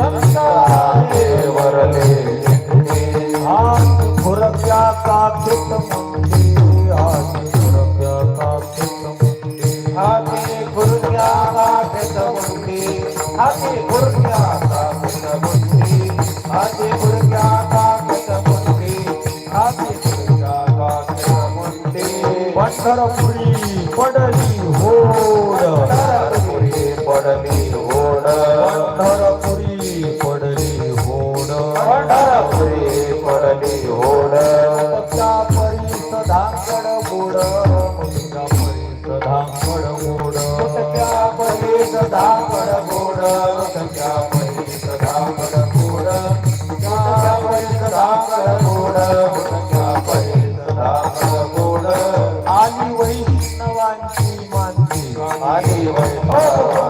नंदाने वरले खुरप्या कापित पडली होड. पडली आली वैष्णवांची मानती आली वैष्णव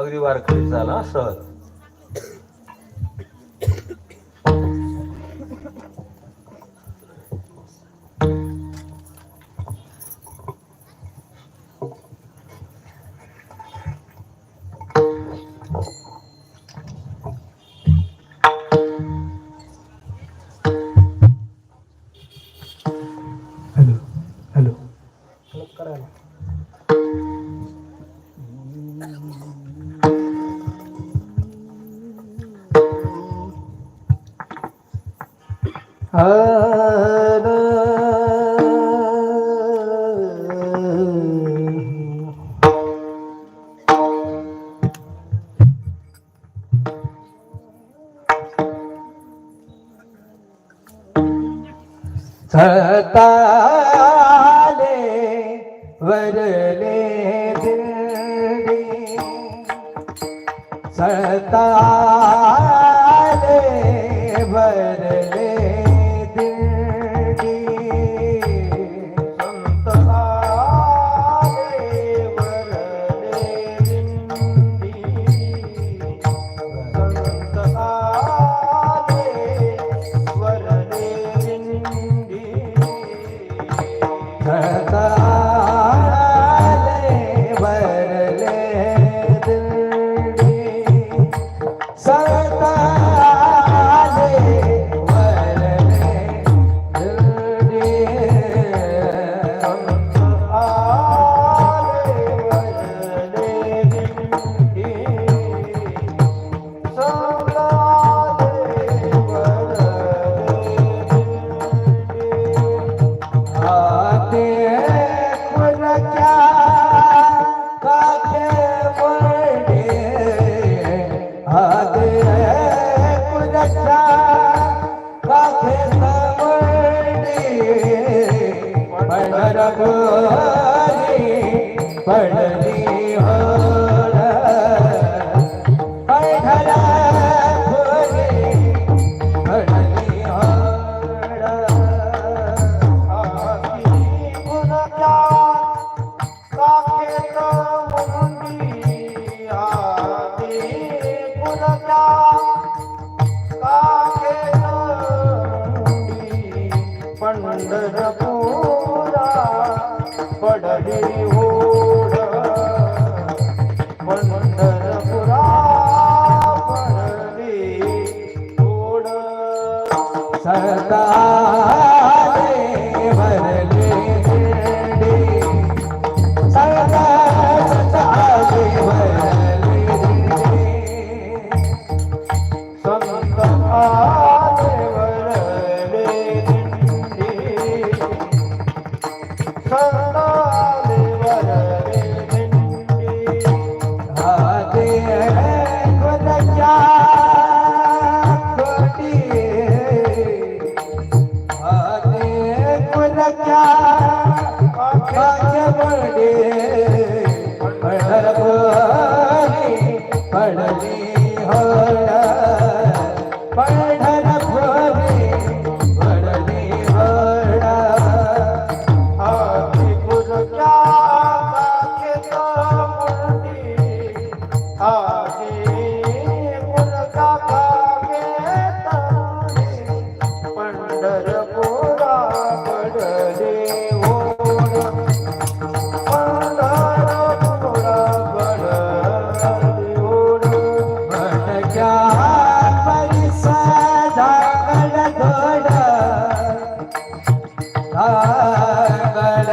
अगदी वारकरी झाला सहज. सताले वरले काखेत धाकड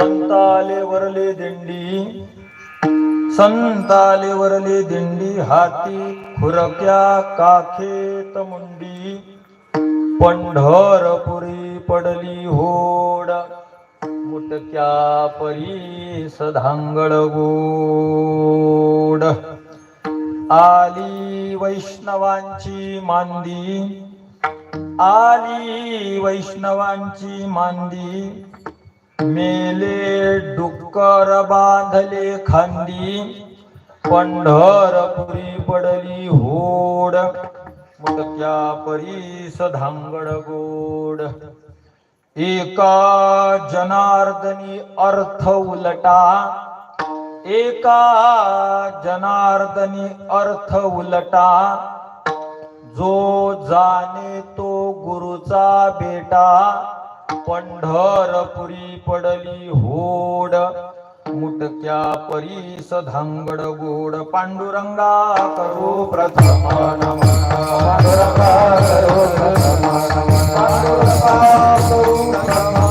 संताले वरले दिंडी संताले वरले दिंडी हाती खुरक्या काखेत मुंडी. पंढरपुरी पडली होड मुटक्या परी सधांगड गोड. आली वैष्णवांची मांदी आली वैष्णवांची मांदी. मेले डुक्कर बांधले खांदी पंढरपुरी पडली होड मुटक्या परीस धांगड गोड. एका जनार्दनी अर्थ उलटा एका जनार्दनी अर्थ उलटा. जो जाणे तो गुरुचा बेटा पंढरपुरी पडली होड. मुटक्या परीस धांगड गोड. पांडुरंगा करो प्रथम पांडुरंगा करो प्रथम पांडुरंगा करो प्रथम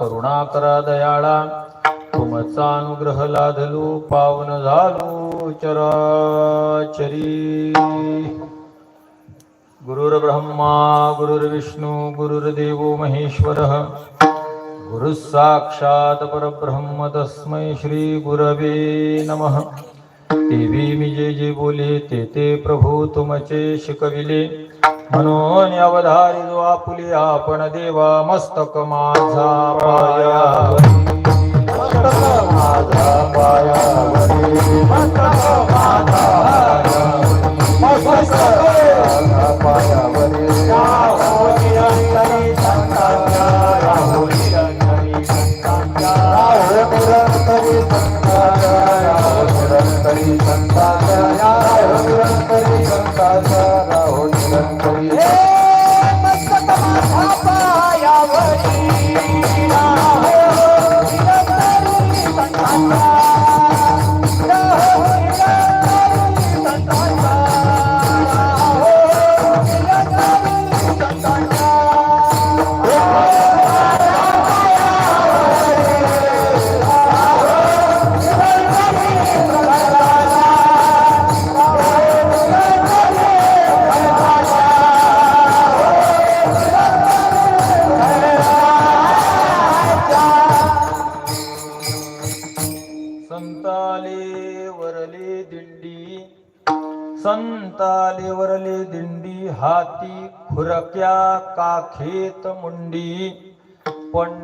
करुणाकरा दयाळा तुमचा अनुग्रह लाधलो पावन झालो चराचरी। गुरुर्ब्रह्मा गुरुर्विष्णू गुरुर्देवो महेश्वरः। गुरु साक्षात परब्रह्म तस्मै श्री गुरवे नमः। देवी मी जे जे बोले ते ते प्रभू तुमचे शिकविले। म्हणून अवधारी जो आपुले आपण देवा मस्तक माझा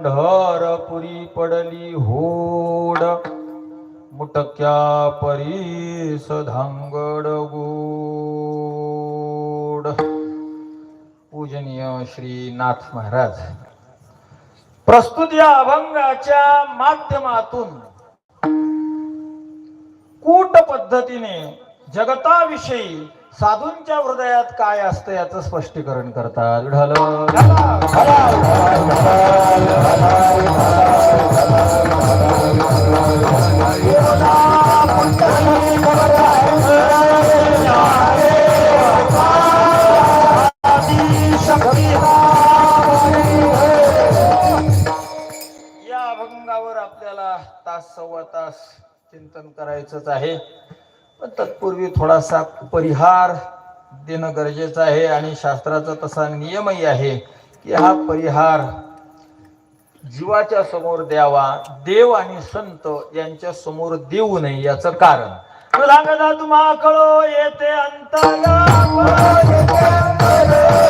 पंढरपुरी पडली होड. मुटक्या परीस धांगड गोड. पूजनीय श्री नाथ महाराज प्रस्तुत या अभंगाच्या माध्यमातून कूट पद्धतीने जगताविषयी साधूंच्या हृदयात काय असतं याचं स्पष्टीकरण करतात. या अभंगावर आपल्याला तास सव्वा तास चिंतन करायचंच आहे. तत्पूर्वी थोडासा परिहार देणं गरजेचं आहे आणि शास्त्राचा तसा नियमही आहे की हा परिहार जीवाच्या समोर द्यावा देव आणि संत यांच्या समोर देऊ नये याचं कारण सांगता तुम्हा कळो येते अंतरा येते अंतरा.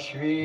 कारण विश्वी